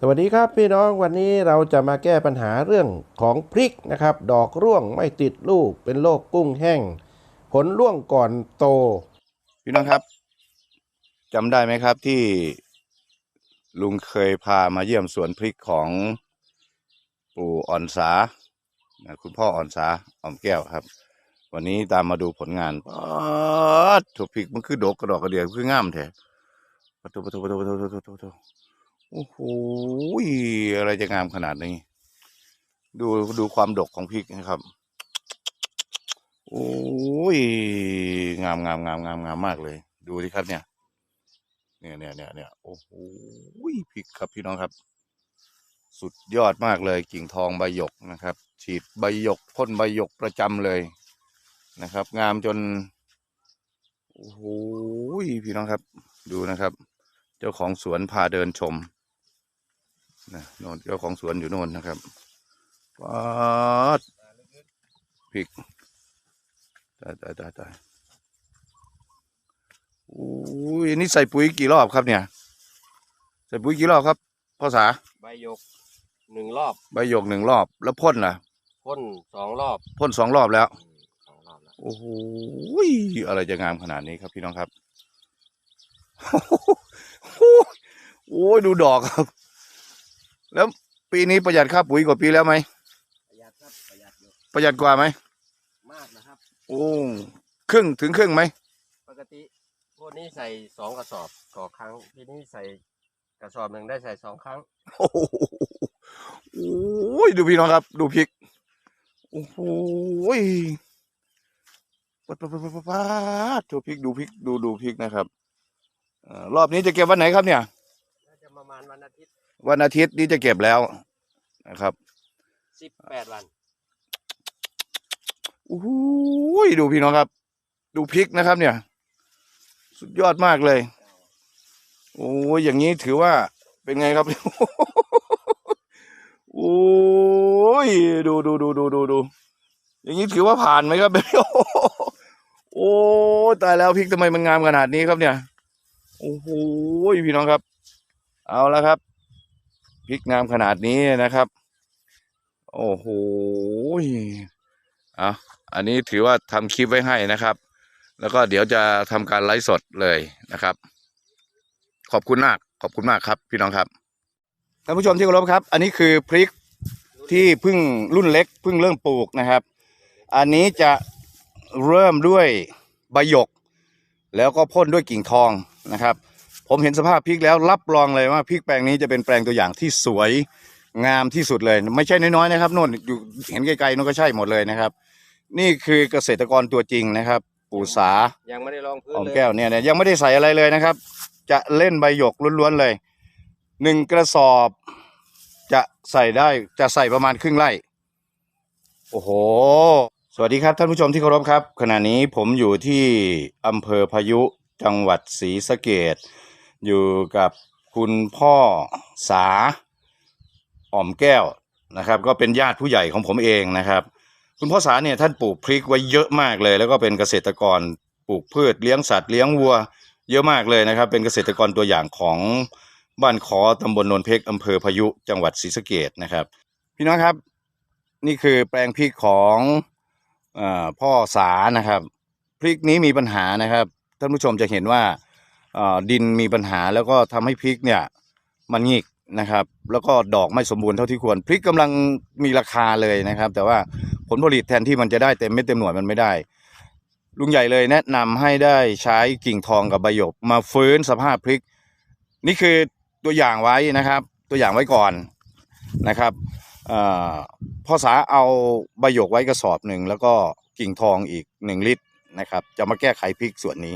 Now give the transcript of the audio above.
สวัสดีครับพี่น้องวันนี้เราจะมาแก้ปัญหาเรื่องของพริกนะครับ ดอกร่วงไม่ติดลูกเป็นโรคกุ้งแห้ง ผลร่วงก่อนโต พี่น้องครับจำได้ไหมครับที่ลุงเคยพามาเยี่ยมสวนพริกของปู่อ่อนสา คุณพ่ออ่อนสาอ่อมแก้วครับ วันนี้ตามมาดูผลงานป๊าดถูกพริกมันคือดกกระดอกกระเดียคืองามแท้ปะโทปะโทปะโทปะโทปะโทปะ โอ้โหอะไรจะงามขนาดนี้ ดูดูความดกของพริกนะครับ โอ้ยงามงามงามงามงามมากเลย ดูสิครับเนี่ย เนี่ยเนี่ยเนี่ยเนี่ยโอ้โหพริกครับพี่น้องครับ สุดยอดมากเลยกิ่งทองใบหยกนะครับ ฉีดใบหยกพ่นใบหยกประจำเลยนะครับ งามจนโอ้โหพี่น้องครับ ดูนะครับ เจ้าของสวนพาเดินชม นะโน่นเจ้าของสวนอยู่โน่นนะครับว้าดพริกตายตายตายตายอุ้ยนี่ใส่ปุ๋ยกี่รอบครับเนี่ย ใส่ปุ๋ยกี่รอบครับพ่อสาใบยกหนึ่งรอบ ใบหยกหนึ่งรอบ แล้วพ่นล่ะพ่นสองรอบพ่นสองรอบแล้วสองรอบแล้วโอ้โหอะไรจะงามขนาดนี้ครับพี่น้องครับโอ้ยดูดอกครับ แล้วปีนี้ประหยัดค่าปุ๋ยกว่าปีแล้วไหมประหยัดครับประหยัดอยู่ประหยัดกว่าไหมมากนะครับ โอ้ครึ่งถึงครึ่งไหมปกติพวกนี้ใส่สองกระสอบต่อครั้งทีนี้ใส่กระสอบหนึ่งได้ใส่สองครั้ง โอ้โหโอ้ยดูพี่น้องครับ ดูพริกโอ้โหปัดปัดปัดปัดปัดปัดดูพริกดูพริกดูดูพริกนะครับเอ่อรอบนี้จะเก็บวันไหนครับเนี่ยน่าจะประ มาณวันอาทิตย์วันอาทิตย์นี้จะเก็บแล้วนะครับสิบแปดวันโอ้โหดูพี่น้องครับ ดูพริกนะครับ เนี่ย สุดยอดมากเลยโอ้ยอย่างนี้ถือว่าเป็นไงครับโอ้ยดูดูดูดูดูดูอย่างนี้ถือว่าผ่านไหมครับโอ้ยตายแล้วพริกทำไมมันงามขนาดนี้ครับเนี่ย โอ้โหพี่น้องครับ เอาแล้วครับพริกงามขนาดนี้นะครับ โอ้โหเอาอันนี้ถือว่าทำคลิปไว้ให้นะครับ แล้วก็เดี๋ยวจะทำการไลฟ์สดเลยนะครับ ขอบคุณมาก ขอบคุณมากครับ พี่น้องครับท่านผู้ชมที่เคารพครับ อันนี้คือพริกที่เพิ่งรุ่นเล็กเพิ่งเริ่มปลูกนะครับ อันนี้จะเริ่มด้วยใบหยก แล้วก็พ่นด้วยกิ่งทองนะครับ ผมเห็นสภาพพริกแล้วรับรองเลยว่าพริกแปลงนี้จะเป็นแปลงตัวอย่างที่สวยงามที่สุดเลย ไม่ใช่น้อยๆนะครับโน่นอยู่เห็นไกลๆโน่นก็ใช่หมดเลยนะครับ นี่คือเกษตรกรตัวจริงนะครับ ปู่สายังไม่ได้ลองพื้นหอมเลยแก้วเนี่ยเนี่ยยังไม่ได้ใส่อะไรเลยนะครับ จะเล่นใบหยกล้วนๆเลยหนึ่งกระสอบ จะใส่ได้จะใส่ประมาณครึ่งไร่ โอ้โห สวัสดีครับท่านผู้ชมที่เคารพครับ ขณะนี้ผมอยู่ที่อำเภอพายุจังหวัดศรีสะเกด อยู่กับคุณพ่อสาอ่อมแก้วนะครับ ก็เป็นญาติผู้ใหญ่ของผมเองนะครับ คุณพ่อสาเนี่ยท่านปลูกพริกไว้เยอะมากเลย แล้วก็เป็นเกษตรกรปลูกพืชเลี้ยงสัตว์เลี้ยงวัว เยอะมากเลยนะครับ เป็นเกษตรกรตัวอย่างของบ้านขอตำบลนนเพกอำเภอพายุจังหวัดศรีสะเกดนะครับ พี่น้องครับนี่คือแปลงพริกของอพ่อสานะครับ พริกนี้มีปัญหานะครับ ท่านผู้ชมจะเห็นว่า ดินมีปัญหาแล้วก็ทำให้พริกเนี่ยมันหงิกนะครับ แล้วก็ดอกไม่สมบูรณ์เท่าที่ควรพริกกำลังมีราคาเลยนะครับ แต่ว่าผลผลิตแทนที่มันจะได้เต็มเม็ดเต็มหน่วยมันไม่ได้ ลุงใหญ่เลยแนะนำให้ได้ใช้กิ่งทองกับใบหยกมาฟื้นสภาพพริก นี่คือตัวอย่างไว้นะครับ ตัวอย่างไว้ก่อนนะครับพ่อสาเอาใบหยกไว้กระสอบหนึ่งแล้วก็กิ่งทองอีกหนึ่งลิตรนะครับ จะมาแก้ไขพริกส่วนนี้